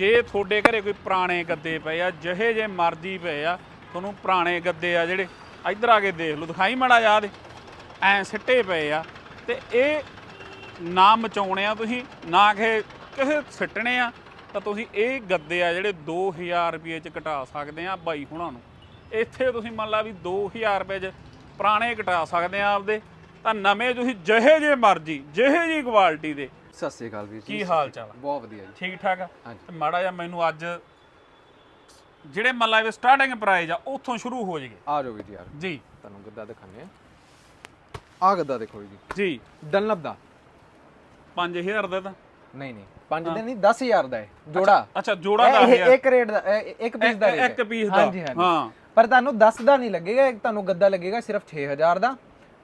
ਜੇ ਤੁਹਾਡੇ ਘਰੇ ਕੋਈ ਪੁਰਾਣੇ ਗੱਦੇ ਪਏ ਆ, ਜਿਹੇ ਜੇ ਮਰਜ਼ੀ ਪਏ ਆ, ਤੁਹਾਨੂੰ ਪੁਰਾਣੇ ਗੱਦੇ ਆ ਜਿਹੜੇ, ਇੱਧਰ ਆ ਕੇ ਦੇਖ ਲਓ, ਦਿਖਾਈ ਮੜਾ ਯਾਦ ਐ ਸਿੱਟੇ ਪਏ ਆ। ਤੇ ਇਹ ਨਾ ਮਚਾਉਣੇ ਆ ਤੁਸੀਂ, ਨਾ ਕਿ ਕਿਸੇ ਸਿੱਟਣੇ ਆ, ਤਾਂ ਤੁਸੀਂ ਇਹ ਗੱਦੇ ਆ ਜਿਹੜੇ 2000 ਰੁਪਏ ਚ ਕਟਾ ਸਕਦੇ ਆ ਬਾਈ ਹੁਣਾਂ ਨੂੰ। ਇੱਥੇ ਤੁਸੀਂ ਮੰਨ ਲਾ ਵੀ 2000 ਰੁਪਏ ਚ ਪੁਰਾਣੇ ਘਟਾ ਸਕਦੇ ਆ ਆਪਦੇ, ਤਾਂ ਨਵੇਂ ਤੁਸੀਂ ਜਿਹੇ ਜੇ ਮਰਜ਼ੀ, ਜਿਹੇ ਜੀ ਕੁਆਲਿਟੀ ਦੇ ਸਤਿ ਸ੍ਰੀ ਅਕਾਲ ਵੀਰ ਜੀ। ਕੀ ਹਾਲ ਚਾਲ ਆ? ਬਹੁਤ ਵਧੀਆ ਜੀ। ਠੀਕ ਠਾਕ ਆ? ਹਾਂਜੀ। ਤੇ ਮਾੜਾ ਜਿਹਾ ਮੈਨੂੰ ਅੱਜ ਜਿਹੜੇ ਮੰਨ ਲਾ ਵੀ ਸਟਾਰਟਿੰਗ ਪ੍ਰਾਈਸ ਆ ਉੱਥੋਂ ਸ਼ੁਰੂ ਹੋ ਜਾਈਏ। ਆ ਜਾਓ ਵੀਰ ਜੀ ਯਾਰ ਜੀ। ਤੁਹਾਨੂੰ ਗੱਦਾ ਦਿਖਾਣੇ ਆ ਆ ਗੱਦਾ ਦੇਖੋ ਜੀ। ਜੀ। ਡਨਲਪ ਦਾ 5000 ਦਾ ਤਾਂ। ਨਹੀਂ ਨਹੀਂ। 5 ਦੇ ਨਹੀਂ 10000 ਦਾ ਹੈ। ਜੋੜਾ। ਅੱਛਾ ਜੋੜਾ ਦਾ ਇਹ- ਇੱਕ ਰੇਟ ਦਾ ਇਹ- ਇੱਕ ਪੀਸ ਦਾ ਰੇਟ ਇੱਕ ਪੀਸ ਦਾ। ਹਾਂਜੀ ਹਾਂਜੀ। ਹਾਂ। ਪਰ ਤੁਹਾਨੂੰ 10 ਦਾ ਨਹੀਂ ਲੱਗੇਗਾ ਇੱਕ ਤੁਹਾਨੂੰ ਗੱਦਾ ਲੱਗੇਗਾ ਸਿਰਫ 6000 ਦਾ।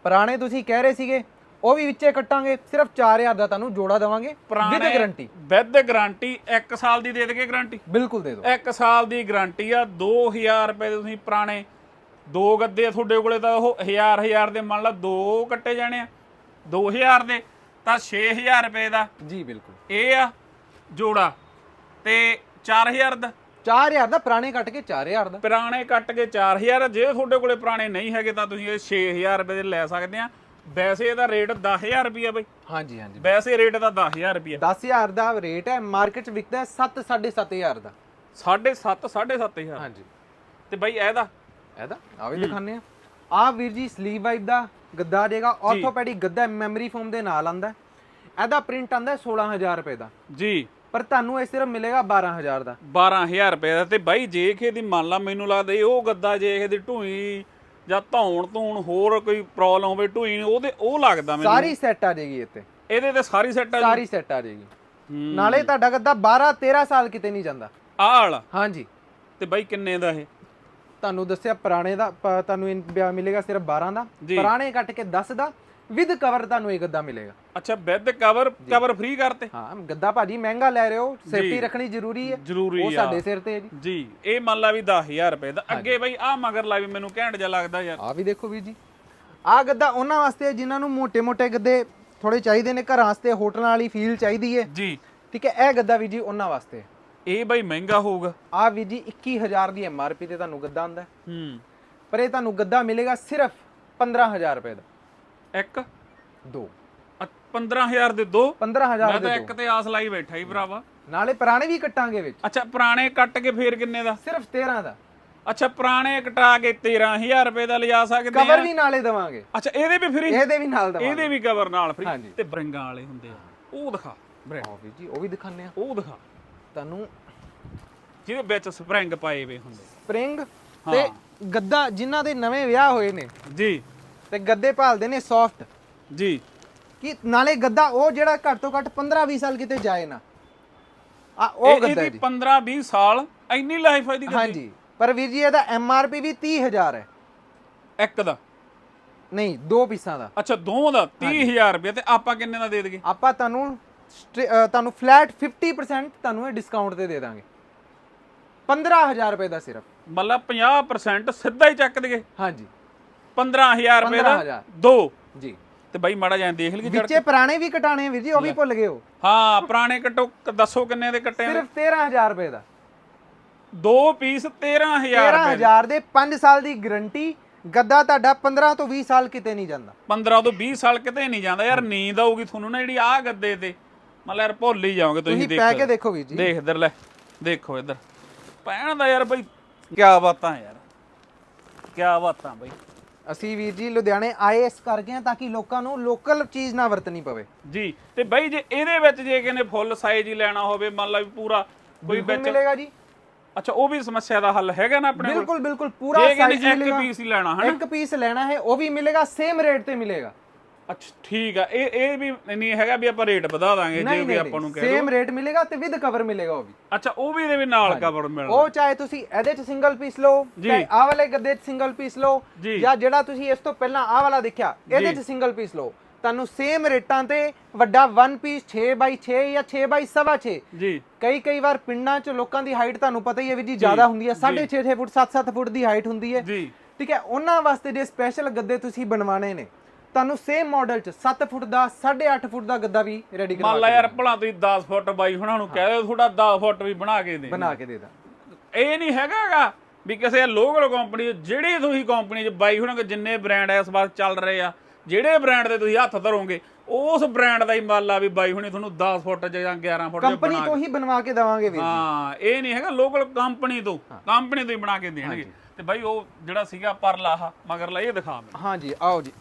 ਪੁਰਾਣੇ ਤੁਸੀਂ ਕਹਿ ਰਹੇ ਸੀਗੇ ਉਹ ਵੀ ਵਿੱਚੇ ਕੱਟਾਂਗੇ ਸਿਰਫ 4000 ਦਾ ਤੁਹਾਨੂੰ ਜੋੜਾ ਦੇਵਾਂਗੇ ਵਿਦ ਗਾਰੰਟੀ ਵਿਦ ਗਾਰੰਟੀ 1 ਸਾਲ ਦੀ ਦੇ ਦੇਗੇ ਗਾਰੰਟੀ ਬਿਲਕੁਲ ਦੇ ਦਿਓ। 1 ਸਾਲ ਦੀ ਗਾਰੰਟੀ ਆ 2000 ਰੁਪਏ ਦੇ ਤੁਸੀਂ ਪੁਰਾਣੇ ਦੋ ਗੱਦੇ ਤੁਹਾਡੇ ਕੋਲੇ ਤਾਂ ਉਹ 1000 1000 ਦੇ ਮੰਨ ਲਾ ਦੋ ਕੱਟੇ ਜਾਣੇ ਆ 2000 ਦੇ ਤਾਂ 6000 ਰੁਪਏ ਦਾ। ਜੀ ਬਿਲਕੁਲ। ਇਹ ਆ ਜੋੜਾ ਤੇ 4000 ਦਾ। 4000 ਦਾ ਪੁਰਾਣੇ ਕੱਟ ਕੇ 4000 ਦਾ। ਪੁਰਾਣੇ ਕੱਟ ਕੇ 4000 ਜੇ ਤੁਹਾਡੇ ਕੋਲੇ ਪੁਰਾਣੇ ਨਹੀਂ ਹੈਗੇ ਤਾਂ ਤੁਸੀਂ ਇਹ 6000 ਰੁਪਏ ਦੇ ਲੈ ਸਕਦੇ ਆ। ਵੈਸੇ ਇਹਦਾ ਰੇਟ 10000 ਰੁਪਏ ਬਈ। ਹਾਂਜੀ ਹਾਂਜੀ। ਵੈਸੇ ਰੇਟ ਦਾ 10000 ਰੁਪਏ 10000 ਦਾ ਰੇਟ ਹੈ ਮਾਰਕੀਟ 'ਚ ਵਿਕਦਾ ਹੈ 7 7500 ਦਾ। 7.5 7.5000 ਹਾਂਜੀ। ਤੇ ਬਈ ਇਹਦਾ? ਇਹਦਾ? ਆ ਵੀ ਦਿਖਾਣੇ ਆ ਆ ਵੀਰ ਜੀ ਸਲੀਵ ਵਾਈਪ ਦਾ ਗੱਦਾ ਜਾਏਗਾ ਆਰਥੋਪੈਡਿਕ ਗੱਦਾ ਮੈਮਰੀ ਫੋਮ ਦੇ ਨਾਲ ਆਂਦਾ ਇਹਦਾ ਪ੍ਰਿੰਟ ਆਂਦਾ 16000 ਰੁਪਏ ਦਾ। ਜੀ। ਪਰ ਤੁਹਾਨੂੰ ਇਹ ਸਿਰਫ ਮਿਲੇਗਾ 12000 ਦਾ। 12000 ਰੁਪਏ ਦਾ। ਤੇ ਬਾਈ ਜੇ ਕਿ ਇਹਦੀ ਮੰਨ ਲਾ ਮੈਨੂੰ ਲੱਗਦਾ ਇਹ ਉਹ ਗੱਦਾ ਜੇ ਇਹਦੀ ਢੂਈ ਜਾਂ ਧੌਣ ਧੂਣ ਹੋਰ ਕੋਈ ਪ੍ਰੋਬਲਮ ਹੋਵੇ ਢੂਈ ਉਹਦੇ ਉਹ ਲੱਗਦਾ ਮੈਨੂੰ। ਸਾਰੀ ਸੈੱਟ ਆ ਜਾਏਗੀ ਇੱਥੇ। ਇਹਦੇ ਤੇ ਸਾਰੀ ਸੈੱਟ ਆ ਸਾਰੀ ਸੈੱਟ ਆ ਜਾਏਗੀ। ਨਾਲੇ ਤੁਹਾਡਾ ਗੱਦਾ 12 13 ਸਾਲ ਕਿਤੇ ਨਹੀਂ ਜਾਂਦਾ। ਆਹ ਵਾਲਾ ਹਾਂਜੀ। ਤੇ ਬਾਈ ਕਿੰਨੇ ਦਾ ਇਹ? ਤੁਹਾਨੂੰ ਦੱਸਿਆ ਪੁਰਾਣੇ ਦਾ ਤੁਹਾਨੂੰ ਮਿਲੇਗਾ ਸਿਰਫ 12 ਦਾ। ਪੁਰਾਣੇ ਕੱਟ ਕੇ 10 ਦਾ। ਵਿਦ ਕਵਰ ਤੁਹਾਨੂੰ ਇਹ ਗੱਦਾ ਮਿਲੇਗਾ। ਅੱਛਾ ਵਿਦ ਕਵਰ ਕਵਰ ਫ੍ਰੀ ਕਰਤੇ? ਹਾਂ ਗੱਦਾ ਭਾਜੀ ਮਹਿੰਗਾ ਲੈ ਰਹੇ ਹੋ ਸੇਫਟੀ ਰੱਖਣੀ ਜ਼ਰੂਰੀ ਹੈ। ਜ਼ਰੂਰੀ ਉਹ ਸਾਡੇ ਸਿਰ ਤੇ ਹੈ ਜੀ। ਜੀ ਇਹ ਮੰਨ ਲਾ ਵੀ 10000 ਰੁਪਏ ਦਾ। ਅੱਗੇ ਬਈ ਆ ਮਗਰ ਲਾ ਵੀ ਮੈਨੂੰ ਘੈਂਟ ਜਿਹਾ ਲੱਗਦਾ ਯਾਰ। ਆ ਵੀ ਦੇਖੋ ਵੀਰ ਜੀ। ਆ ਗੱਦਾ ਉਹਨਾਂ ਵਾਸਤੇ ਜਿਨ੍ਹਾਂ ਨੂੰ ਮੋٹے-ਮੋٹے ਗੱਦੇ ਥੋੜੇ ਚਾਹੀਦੇ ਨੇ ਘਰਾਂ ਵਾਸਤੇ ਹੋਟਲਾਂ ਵਾਲੀ ਫੀਲ ਚਾਹੀਦੀ ਹੈ। ਜੀ। ਠੀਕ ਹੈ ਇਹ ਗੱਦਾ ਵੀ ਜੀ ਉਹਨਾਂ ਵਾਸਤੇ। ਇਹ ਬਈ ਮਹਿੰਗਾ ਹੋਊਗਾ। ਆ ਵੀ ਜੀ 21000 ਦੀ ਐਮਆਰਪੀ ਤੇ ਤੁਹਾਨੂੰ ਗੱਦਾ ਆਂਦਾ ਹੂੰ। ਪਰ ਇਹ ਤੁਹਾਨੂੰ ਗੱਦਾ ਮਿਲੇਗਾ ਸਿਰਫ 15000 ਰੁਪਏ ਦਾ। ਇੱਕ ਦੋ। ਅ- 15000 ਦੇ ਦੋ। 15000 ਮੈਂ ਤਾਂ ਦੋ ਇੱਕ ਤੇ ਆਸ ਲਾਈ ਬੈਠਾ ਹੀ ਭਰਾਵਾ। ਨਾਲੇ ਪੁਰਾਣੇ ਵੀ ਕੱਟਾਂਗੇ ਵਿੱਚ। ਅੱਛਾ ਪੁਰਾਣੇ ਕੱਟ ਕੇ ਫੇਰ ਕਿੰਨੇ ਦਾ? ਸਿਰਫ 13 ਦਾ। ਅੱਛਾ ਪੁਰਾਣੇ ਕਟਾ ਕੇ 13000 ਰੁਪਏ ਦਾ ਲਿਜਾ ਸਕਦੇ ਆ ਕਵਰ ਵੀ ਨਾਲੇ ਦਵਾਂਗੇ। ਅੱਛਾ ਇਹਦੇ ਵੀ ਫ੍ਰੀ ਇਹਦੇ ਵੀ ਨਾਲ ਦਵਾਂਗੇ। ਇਹਦੇ ਵੀ ਕਵਰ ਨਾਲ ਫ੍ਰੀ ਹਾਂਜੀ। ਤੇ ਬਰਿੰਗਾਂ ਵਾਲੇ ਹੁੰਦੇ ਆ। ਉਹ ਦਿਖਾ ਬਰੇ ਆਹ ਵੀ ਜੀ ਉਹ ਵੀ ਦਿਖਾਣੇ ਆ। ਉਹ ਦਿਖਾ। ਤੁਹਾਨੂੰ ਜਿਹਦੇ ਵਿੱਚ ਸਪਰਿੰਗ ਪਾਏ ਵੇ ਹੁੰਦੇ ਸਪ੍ਰਿੰਗ ਤੇ ਗੱਦਾ ਜਿਨ੍ਹਾਂ ਦੇ ਨਵੇਂ ਵਿਆਹ ਹੋਏ ਨੇ। ਜੀ। ਤੇ ਗੱਦੇ ਭਾਲਦੇ ਨੇ ਸੌਫਟ ਜੀ। ਕਿ ਨਾਲੇ ਗੱਦਾ ਉਹ ਜਿਹੜਾ ਘੱਟ ਤੋਂ ਘੱਟ 15-20 ਸਾਲ ਕਿਤੇ ਜਾਏ ਨਾ। ਆ ਉਹ ਗੱਦਾ ਇਹਦੀ ਜੀ। 15 20 ਸਾਲ ਇੰਨੀ ਲਾਈਫ ਹੈ ਦੀ ਹਾਂਜੀ। ਪਰ ਵੀਰ ਜੀ ਇਹਦਾ ਐਮਆਰਪੀ ਵੀ 30000 ਹੈ। ਇੱਕ ਦਾ? ਨਹੀਂ ਦੋ ਪੀਸਾਂ ਦਾ। ਅੱਛਾ ਦੋਵਾਂ ਦਾ? 30000 ਰੁਪਏ ਤੇ ਆਪਾਂ ਕਿੰਨੇ ਦਾ ਦੇ ਦਈਏ? ਆਪਾਂ ਤੁਹਾਨੂੰ ਤੁਹਾਨੂੰ ਫਲੈਟ 50% ਤੁਹਾਨੂੰ ਇਹ ਡਿਸਕਾਊਂਟ ਤੇ ਦੇ ਦਾਂਗੇ। 15000 ਰੁਪਏ ਦਾ ਸਿਰਫ। ਮਤਲਬ 50% ਸਿੱਧਾ ਹੀ ਚੱਕ ਦਈਏ। ਹਾਂਜੀ। 15000 ਰੁਪਏ ਦਾ 15,000 ਦੋ। ਜੀ। ਤੇ ਬਾਈ ਮਾੜਾ ਜਿਹਾ ਦੇਖ ਲਈ ਵਿੱਚੇ ਪੁਰਾਣੇ ਵੀ ਕਟਾਣੇ ਵੀਰ ਜੀ ਉਹ ਵੀ ਭੁੱਲ ਗਏ ਹੋ। ਹਾਂ ਪੁਰਾਣੇ ਕਟੋ ਦੱਸੋ ਕਿੰਨੇ ਦੇ ਕੱਟੇ ਸਿਰਫ 13000 ਰੁਪਏ ਦਾ। ਦੋ ਪੀਸ 13000 ਰੁਪਏ 13000 ਦੇ 5 ਸਾਲ ਦੀ ਗਾਰੰਟੀ। ਗੱਦਾ ਤੁਹਾਡਾ 15 ਤੋਂ 20 ਸਾਲ ਕਿਤੇ ਨਹੀਂ ਜਾਂਦਾ। 15 ਤੋਂ 20 ਸਾਲ ਕਿਤੇ ਨਹੀਂ ਜਾਂਦਾ। ਯਾਰ ਨੀਂਦ ਆਊਗੀ ਤੁਹਾਨੂੰ ਨਾ ਜਿਹੜੀ ਆ ਗੱਦੇ ਤੇ। ਮਤਲਬ ਯਾਰ ਭੁੱਲ ਹੀ ਜਾਓਗੇ ਤੁਸੀਂ ਤੁਸੀਂ ਦੇਖ ਪੈ ਕੇ। ਦੇਖੋ ਵੀਰ ਜੀ। ਦੇਖ ਇੱਧਰ ਲੈ ਦੇਖੋ ਇੱਧਰ। ਪੈਣ ਦਾ ਯਾਰ ਬਈ ਕੀ ਬਾਤਾਂ ਯਾਰ। ਕੀ ਬਾਤਾਂ ਬਈ। ਅਸੀਂ ਵੀਰ ਜੀ ਲੁਧਿਆਣੇ ਆਏ ਇਸ ਕਰਕੇ ਆ ਤਾਂ ਕਿ ਲੋਕਾਂ ਨੂੰ ਲੋਕਲ ਚੀਜ਼ ਨਾ ਵਰਤਣੀ ਪਵੇ। ਜੀ ਤੇ ਬਈ ਜੇ ਇਹਦੇ ਵਿੱਚ ਜੇ ਕਿਨੇ ਫੁੱਲ ਸਾਈਜ਼ ਹੀ ਲੈਣਾ ਹੋਵੇ ਮੰਨ ਲਾ ਵੀ ਪੂਰਾ ਕੋਈ ਬਿਲਕੁਲ ਵਿੱਚ ਮਿਲੇਗਾ ਜੀ। ਅੱਛਾ ਉਹ ਵੀ ਸਮੱਸਿਆ ਦਾ ਹੱਲ ਹੈਗਾ ਨਾ ਆਪਣੇ ਕੋਲ? ਬਿਲਕੁਲ ਬਿਲਕੁਲ ਪੂਰਾ ਸਾਈਜ਼ ਕਿਨੇ ਇੱਕ ਮਿਲੇਗਾ। ਪੀਸ ਹੀ ਲੈਣਾ ਹਨਾ? ਇੱਕ ਪੀਸ ਲੈਣਾ ਹੈ ਉਹ ਵੀ ਮਿਲੇਗਾ ਸੇਮ ਰੇਟ ਤੇ ਮਿਲੇਗਾ। ਅੱਛਾ ਠੀਕ ਆ। ਇਹ ਇਹ ਵੀ ਨਹੀਂ ਹੈਗਾ ਵੀ ਆਪਾਂ ਰੇਟ ਵਧਾ ਦਾਂਗੇ ਜੇ ਵੀ ਆਪਾਂ ਨੂੰ ਕਹਿ ਸੇਮ ਰੇਟ ਮਿਲੇਗਾ ਤੇ ਵਿਦ ਕਵਰ ਮਿਲੇਗਾ ਉਹ ਵੀ। ਅੱਛਾ ਉਹ ਵੀ ਇਹਦੇ ਵੀ ਨਾਲ ਕਵਰ ਮਿਲਦਾ ਉਹ ਚਾਹੇ ਤੁਸੀਂ ਇਹਦੇ ਚ ਸਿੰਗਲ ਪੀਸ ਲਓ। ਚਾਹੇ ਆਹ ਵਾਲੇ ਗੱਦੇ ਚ ਸਿੰਗਲ ਪੀਸ ਲਓ ਜੀ। ਜਿਹੜਾ ਤੁਸੀਂ ਇਸ ਤੋਂ ਪਹਿਲਾਂ ਆਹ ਵਾਲਾ ਦੇਖਿਆ ਇਹਦੇ ਚ ਸਿੰਗਲ ਪੀਸ ਲਓ। ਤੁਹਾਨੂੰ ਸੇਮ ਰੇਟਾਂ ਤੇ ਵੱਡਾ 1 ਪੀਸ 6 ਬਾਈ 6 ਜਾਂ 6 ਬਾਈ 6 ਜੀ। ਕਈ ਕਈ ਵਾਰ ਪਿੰਡਾਂ 'ਚ ਲੋਕਾਂ ਦੀ ਹਾਈਟ ਤੁਹਾਨੂੰ ਪਤਾ ਹੀ ਹੈ ਵੀ ਜੀ ਜ਼ਿਆਦਾ ਹੁੰਦੀ ਹੈ। 6.5 6 ਫੁੱਟ 7-7 ਫੁੱਟ ਦੀ ਹਾਈਟ ਹੁੰਦੀ ਹੈ। ਜੀ। ਠੀਕ ਹੈ ਉਹਨਾਂ ਵਾਸਤੇ ਜੇ ਸਪੈਸ਼ਲ ਗੱਦੇ ਤੁਸੀਂ ਬਣਵਾਣੇ ਨੇ ਤੁਹਾਨੂੰ ਸੇਮ ਮਾਡਲ ਚ 7 ਫੁੱਟ ਦਾ 8.5 ਫੁੱਟ ਦਾ ਗੱਦਾ ਵੀ ਰੈਡੀ ਮੰਨ ਲਾ ਯਾਰ ਭਲਾ ਤੁਸੀਂ 10 ਫੁੱਟ ਬਾਈ ਹੁਣਾਂ ਨੂੰ ਕਹਿ ਦਿਓ ਤੁਹਾਡਾ 10 ਫੁੱਟ ਵੀ ਬਣਾ ਕੇ ਦੇ ਬਣਾ ਕੇ ਦੇ ਦਾਂ। ਇਹ ਨਹੀਂ ਹੈਗਾਗਾ ਵੀ ਕਿਸੇ ਲੋਕਲ ਕੰਪਨੀ ਜਿਹੜੀ ਤੁਸੀਂ ਕੰਪਨੀ 'ਚ ਬਾਈ ਹੁਣਾਂ ਕੋ ਜਿੰਨੇ ਬ੍ਰਾਂਡ ਇਸ ਵਾਰ ਚੱਲ ਰਹੇ ਆ ਜਿਹੜੇ ਬ੍ਰਾਂਡ ਦੇ ਤੁਸੀਂ ਹੱਥ ਧਰੋਗੇ ਉਸ ਬ੍ਰਾਂਡ ਦਾ ਹੀ ਮੰਨ ਲਾ ਵੀ ਬਾਈ ਹੁਣੇ ਤੁਹਾਨੂੰ 10 ਫੁੱਟ ਜਾਂ 11 ਫੁੱਟ ਕੰਪਨੀ ਤੋਂ ਹੀ ਬਣਵਾ ਕੇ ਦੇਵਾਂਗੇ ਵੀਰ ਹਾਂ ਇਹ ਨਹੀਂ ਹੈਗਾ ਲੋਕਲ ਕੰਪਨੀ ਤੋਂ ਕੰਪਨੀ ਤੋਂ ਹੀ ਬਣਾ ਕੇ ਦੇਣਗੇ। ਤੇ ਬਾਈ ਉਹ ਜਿਹੜਾ ਸੀਗਾ ਪਰਲਾ ਮਗਰਲਾ ਇਹ ਦਿਖਾ ਮੈਨੂੰ। ਹਾਂਜੀ ਆਓ ਜੀ।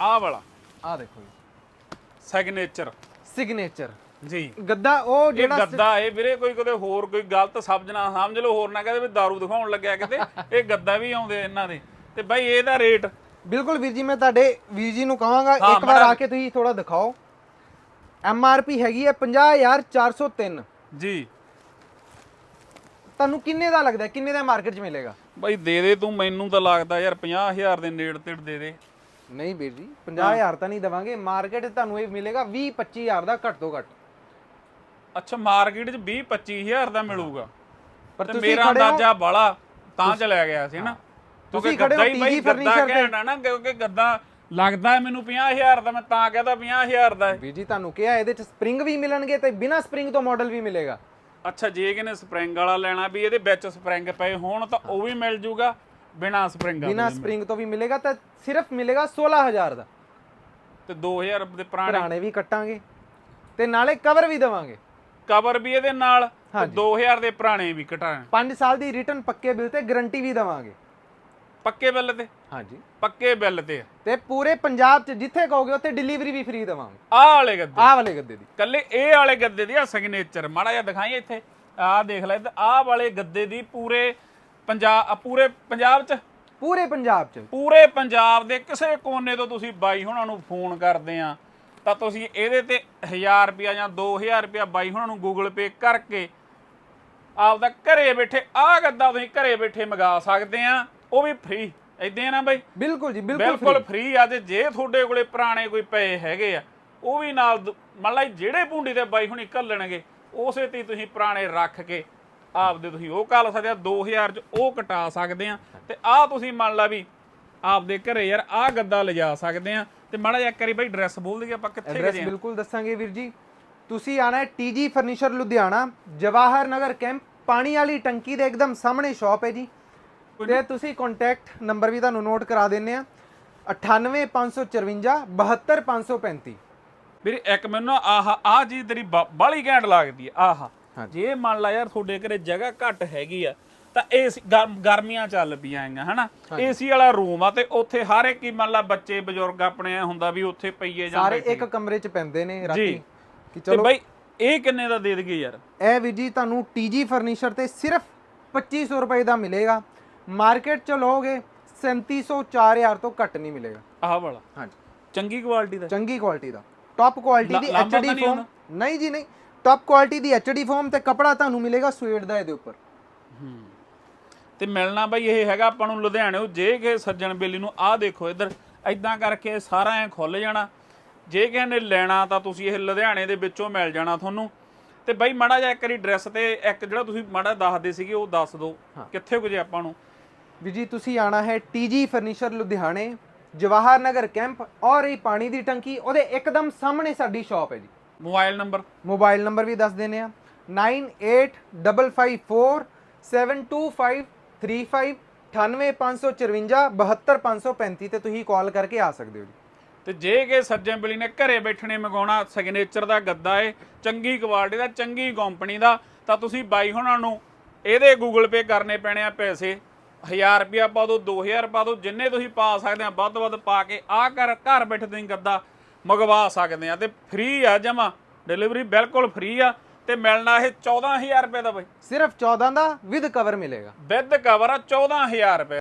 ਆਹ ਵਾਲਾ। ਆਹ ਦੇਖੋ ਜੀ। ਸਿਗਨੇਚਰ ਸਿਗਨੇਚਰ ਜੀ। ਗੱਦਾ ਉਹ ਇਹ ਜਿਹੜਾ ਗੱਦਾ ਇਹ ਵੀਰੇ ਕੋਈ ਕਦੇ ਹੋਰ ਕੋਈ ਗਲਤ ਸ਼ਬਦ ਨਾ ਸਮਝ ਲਓ ਹੋਰ ਨਾ ਕਹਦੇ ਵੀ दारू ਦਿਖਾਉਣ ਲੱਗਿਆ ਕਿਤੇ। ਇਹ ਗੱਦਾ ਵੀ ਆਉਂਦੇ ਇਹਨਾਂ ਦੇ। ਤੇ ਬਾਈ ਇਹਦਾ ਰੇਟ ਬਿਲਕੁਲ ਵੀਰ ਜੀ ਮੈਂ ਤੁਹਾਡੇ ਵੀਰ ਜੀ ਨੂੰ ਕਹਾਂਗਾ ਇੱਕ ਵਾਰ ਆ ਕੇ ਤੁਸੀਂ ਥੋੜਾ ਦਿਖਾਓ। ਐਮ ਆਰ ਪੀ ਹੈਗੀ ਹੈ 50403 ਜੀ। ਤੁਹਾਨੂੰ ਕਿੰਨੇ ਦਾ ਲੱਗਦਾ? ਕਿੰਨੇ ਦਾ ਮਾਰਕੀਟ 'ਚ ਮਿਲੇਗਾ? ਬਾਈ ਦੇ ਦੇ ਤੂੰ ਮੈਨੂੰ ਤਾਂ ਲੱਗਦਾ ਯਾਰ 50000 ਦੇ ਨੇੜ ਤੇੜ ਦੇ ਦੇ। ਨਹੀਂ ਵੀਰ ਜੀ 50000 ਤਾਂ ਨਹੀਂ ਦਵਾਂਗੇ। ਮਾਰਕੀਟ 'ਚ ਤੁਹਾਨੂੰ ਇਹ ਮਿਲੇਗਾ 20 25000 ਦਾ ਘੱਟ ਤੋਂ ਘੱਟ। ਅੱਛਾ ਮਾਰਕੀਟ 'ਚ 20 25000 ਦਾ ਮਿਲੂਗਾ। ਪਰ ਤੁਸੀਂ ਮੇਰਾ ਅੰਦਾਜ਼ਾ ਬਾਲਾ ਤਾਂ ਚ ਲੈ ਗਿਆ ਸੀ ਨਾ। ਤੁਸੀਂ ਖੜੇ ਹੋ ਗੱਦਾ furniture ਤੇ। ਨਾ ਕਿਉਂਕਿ ਗੱਦਾ ਲੱਗਦਾ ਹੈ ਮੈਨੂੰ 50000 ਦਾ ਮੈਂ ਤਾਂ ਕਹਦਾ 50000 ਦਾ ਹੈ। ਵੀਰ ਜੀ ਤੁਹਾਨੂੰ ਕਿਹਾ ਇਹਦੇ 'ਚ ਸਪਰਿੰਗ ਵੀ ਮਿਲਣਗੇ ਤੇ ਬਿਨਾ ਸਪਰਿੰਗ ਤੋਂ ਮਾਡਲ ਵੀ ਮਿਲੇਗਾ। ਅੱਛਾ ਜੇ ਕਿਨੇ ਸਪਰਿੰਗ ਵਾਲਾ ਲੈਣਾ ਵੀ ਇਹਦੇ ਵਿੱਚ ਸਪਰਿੰਗ ਪਏ ਹੋਣ ਤਾਂ ਉਹ ਵੀ ਮਿਲ ਜੂਗਾ। ਬਿਨਾ ਸਪਰਿੰਗ ਬਿਨਾ ਸਪਰਿੰਗ ਤੋਂ ਵੀ ਮਿਲੇਗਾ ਤਾਂ ਸਿਰਫ ਮਿਲੇਗਾ 16000 ਦਾ। ਤੇ 2000 ਦੇ ਪੁਰਾਣੇ ਪੁਰਾਣੇ ਵੀ ਕੱਟਾਂਗੇ ਤੇ ਨਾਲੇ ਕਵਰ ਵੀ ਦੇਵਾਂਗੇ। ਕਵਰ ਵੀ ਇਹਦੇ ਨਾਲ ਤੇ ਹਾਂਜੀ। 2000 ਦੇ ਪੁਰਾਣੇ ਵੀ ਕਟਾਣ 5 ਸਾਲ ਦੀ ਰਿਟਰਨ ਪੱਕੇ ਬਿੱਲ ਤੇ ਗਾਰੰਟੀ ਵੀ ਦੇਵਾਂਗੇ। ਪੱਕੇ ਬਿੱਲ ਤੇ? ਹਾਂਜੀ। ਪੱਕੇ ਬਿੱਲ ਤੇ ਤੇ ਪੂਰੇ ਪੰਜਾਬ 'ਚ ਜਿੱਥੇ ਕਹੋਗੇ ਉੱਥੇ ਡਿਲੀਵਰੀ ਵੀ ਫ੍ਰੀ ਦੇਵਾਂਗੇ। ਆਹ ਵਾਲੇ ਗੱਦੇ ਆਹ ਵਾਲੇ ਗੱਦੇ ਦੀ। ਕੱਲੇ ਇਹ ਵਾਲੇ ਗੱਦੇ ਦੀ ਆ ਸਿਗਨੇਚਰ ਮਾੜਾ ਜਿਹਾ ਦਿਖਾਈ ਇੱਥੇ। ਆਹ ਦੇਖ ਲੈ ਇੱਧਰ ਆਹ ਵਾਲੇ ਗੱਦੇ ਦੀ ਪੂਰੇ ਪੰਜਾਬ ਪੂਰੇ ਪੰਜਾਬ 'ਚ? ਪੂਰੇ ਪੰਜਾਬ 'ਚ। ਪੂਰੇ ਪੰਜਾਬ ਦੇ ਕਿਸੇ ਕੋਨੇ ਤੋਂ ਤੁਸੀਂ ਬਾਈ ਹੁਣਾਂ ਨੂੰ ਫੋਨ ਕਰਦੇ ਆ ਤਾਂ ਤੁਸੀਂ ਇਹਦੇ ਤੇ 1000 ਰੁਪਿਆ ਜਾਂ 2000 ਰੁਪਿਆ ਬਾਈ ਹੁਣਾਂ ਨੂੰ ਗੂਗਲ ਪੇ ਕਰਕੇ ਆਪਦਾ ਘਰੇ ਬੈਠੇ ਆਹ ਗੱਦਾ ਤੁਸੀਂ ਘਰੇ ਬੈਠੇ ਮੰਗਾ ਸਕਦੇ ਆ ਉਹ ਵੀ ਫ੍ਰੀ ਇਦਾਂ ਨਾ ਬਾਈ? ਬਿਲਕੁਲ ਜੀ ਬਿਲਕੁਲ ਬਿਲਕੁਲ ਫ੍ਰੀ ਆ ਤੇ ਜੇ ਤੁਹਾਡੇ ਕੋਲੇ ਪੁਰਾਣੇ ਕੋਈ ਪਏ ਹੈਗੇ ਆ ਉਹ ਵੀ ਨਾਲ ਮੰਨ ਲਾ ਜਿਹੜੇ ਪੁੰਡੀ ਤੇ ਬਾਈ ਹੁਣੀ ਘੱਲਣਗੇ ਉਸੇ ਤੇ ਤੁਸੀਂ ਪੁਰਾਣੇ ਰੱਖ ਕੇ ਆਪਦੇ ਤੁਸੀਂ ਉਹ ਕੱਲ ਸਕਦੇ ਆ 2000 ਚ ਉਹ ਕਟਾ ਸਕਦੇ ਆ। ਤੇ ਆਹ ਤੁਸੀਂ ਮੰਨ ਲਾ ਵੀ ਆਪਦੇ ਘਰੇ ਯਾਰ ਆਹ ਗੱਦਾ ਲਿਜਾ ਸਕਦੇ ਆ। ਤੇ ਮਾੜਾ ਜਿਹਾ ਇੱਕ ਵਾਰੀ ਬਾਈ ਐਡਰੈਸ ਬੋਲ ਦਈਏ ਆਪਾਂ ਕਿੱਥੇ ਗਏ ਆ? ਬਿਲਕੁਲ ਦੱਸਾਂਗੇ ਵੀਰ ਜੀ। ਤੁਸੀਂ ਆਣਾ ਹੈ TG furniture Ludhiana Jawahar Nagar camp ਪਾਣੀ ਵਾਲੀ ਟੰਕੀ ਦੇ ਇੱਕਦਮ ਸਾਹਮਣੇ ਸ਼ਾਪ ਹੈ ਜੀ। ਤੇ ਤੁਸੀਂ ਕੰਟੈਕਟ ਨੰਬਰ ਵੀ ਤੁਹਾਨੂੰ ਨੋਟ ਕਰਾ ਦਿੰਨੇ ਆ। 98554 72535 ਵੀਰੇ ਇੱਕ ਮੈਨੂੰ ਆਹ ਆਹ ਚੀਜ਼ ਤੇਰੀ ਬਾਲੀ ਘੈਂਟ ਲੱਗਦੀ ਆ ਆਹ। ਜੇ ਮੰਨ ਲਾ ਯਾਰ ਤੁਹਾਡੇ ਘਰੇ ਜਗ੍ਹਾ ਘੱਟ ਹੈਗੀ ਆ ਤਾਂ ਏਸੀ ਗਰਮੀਆਂ ਚੱਲ ਪਈਆਂ ਆਈਆਂ ਹਨਾ? ਏਸੀ ਵਾਲਾ ਰੂਮ ਆ ਤੇ ਉੱਥੇ ਹਰ ਇੱਕ ਹੀ ਮੰਨ ਲਾ ਬੱਚੇ ਬਜ਼ੁਰਗ ਆਪਣੇ ਹੁੰਦਾ ਵੀ ਉੱਥੇ ਪਈਏ ਜਾਂ ਸਾਰੇ। ਇੱਕ ਕਮਰੇ 'ਚ ਪੈਂਦੇ ਨੇ ਰਾਤੀ। ਕਿ ਤੇ ਚਲੋ ਬਾਈ ਇਹ ਕਿੰਨੇ ਦਾ ਦੇ ਦਈਏ ਯਾਰ? ਇਹ ਵੀਰ ਜੀ ਤੁਹਾਨੂੰ ਟੀਜੀ ਫਰਨੀਚਰ ਤੇ ਸਿਰਫ 2500 ਰੁਪਏ ਦਾ ਮਿਲੇਗਾ। ਮਾਰਕੀਟ 'ਚ ਲਓਗੇ 3700 4000 ਤੋਂ ਘੱਟ ਨਹੀਂ ਮਿਲੇਗਾ। ਆਹ ਵਾਲਾ। ਹਾਂਜੀ। ਚੰਗੀ ਕੁਆਲਿਟੀ ਦਾ। ਚੰਗੀ ਕੁਆਲਿਟੀ ਦਾ। ਟੌਪ ਕੁਆਲਿਟੀ ਦੀ ਤਾਂ ਐਚਡੀ ਫੋਮ ਨਹੀਂ ਜੀ ਨਹੀਂ। ਟੌਪ ਕੁਆਲਿਟੀ ਦੀ ਐਚਡੀ ਫੋਮ ਤੇ ਕਪੜਾ ਤੁਹਾਨੂੰ ਮਿਲੇਗਾ ਸਵੇਟ ਦਾ ਇਹਦੇ ਉੱਪਰ। ਤੇ ਮਿਲਣਾ ਬਾਈ ਇਹ ਹੈਗਾ ਆਪਾਂ ਨੂੰ ਲੁਧਿਆਣਿਓ ਜੇ ਕਿ ਸੱਜਣ ਬੇਲੀ ਨੂੰ ਆਹ ਦੇਖੋ ਇੱਧਰ ਐਦਾਂ ਕਰਕੇ ਸਾਰਾ ਐ ਖੁੱਲ ਜਾਣਾ। ਜੇ ਕਿਸੇ ਨੇ ਲੈਣਾ ਤਾਂ ਤੁਸੀਂ ਇਹ ਲੁਧਿਆਣੇ ਦੇ ਵਿੱਚੋਂ ਮਿਲ ਜਾਣਾ ਤੁਹਾਨੂੰ। ਤੇ ਬਾਈ ਮਾੜਾ ਜਿਹਾ ਇੱਕ ਵਾਰੀ ਡਰੈਸ ਤੇ ਇੱਕ ਜਿਹੜਾ ਤੁਸੀਂ ਮਾੜਾ ਦੱਸਦੇ ਸੀਗੇ ਉਹ ਦੱਸ ਦਿਓ। ਕਿੱਥੇ ਕੁ ਜੇ ਆਪਾਂ ਨੂੰ। ਵੀ ਜੀ ਤੁਸੀਂ ਆਣਾ ਹੈ ਟੀਜੀ ਫਰਨੀਚਰ ਲੁਧਿਆਣੇ ਜਵਾਹਰ ਨਗਰ ਕੈਂਪ ਔਰ ਇਹ ਪਾਣੀ ਦੀ ਟੰਕੀ ਉਹਦੇ ਇੱਕਦਮ ਸਾਹਮਣੇ ਸਾਡੀ ਸ਼ਾਪ ਹੈ ਜੀ। Mobile number? ਮੋਬਾਈਲ ਨੰਬਰ ਵੀ ਦੱਸ ਦਿੰਨੇ ਆ 9855472535 98554 ਤੇ ਤੁਸੀਂ ਕਾਲ ਕਰਕੇ ਆ ਸਕਦੇ ਹੋ ਜੀ। ਤੇ ਜੇ ਕਿ ਸੱਜਣ ਬਲੀ ਨੇ ਘਰੇ ਬੈਠਣੇ ਮੰਗਾਉਣਾ ਸਿਗਨੇਚਰ ਦਾ ਗੱਦਾ ਏ ਚੰਗੀ ਕੁਆਲਿਟੀ ਦਾ ਚੰਗੀ ਕੰਪਨੀ ਦਾ ਤਾਂ ਤੁਸੀਂ ਬਾਈ ਹੁਣਾਂ ਨੂੰ ਇਹਦੇ ਗੂਗਲ ਪੇ ਕਰਨੇ ਪੈਣੇ ਆ ਪੈਸੇ। 1000 ਰੁਪਿਆ ਪਾ ਦਿਓ 2000 ਪਾ ਦਿਓ ਜਿੰਨੇ ਤੁਸੀਂ ਪਾ ਸਕਦੇ ਆ ਵੱਧ ਵੱਧ ਪਾ ਕੇ ਆ ਘਰ ਘਰ ਬੈਠੇ ਤੁਸੀਂ ਗੱਦਾ। ਮੰਗਵਾ ਸਕਦੇ ਆ ਤੇ ਫ੍ਰੀ ਆ ਜਮਾ। ਡਿਲੀਵਰੀ ਬਿਲਕੁਲ ਫ੍ਰੀ ਆ ਤੇ ਮਿਲਣਾ ਇਹ 14000 ਰੁਪਏ ਦਾ ਬਾਈ। ਸਿਰਫ 14 ਦਾ ਵਿਦ ਕਵਰ ਮਿਲੇਗਾ। ਵਿਦ ਕਵਰ ਆ 14000 ਰੁਪਏ।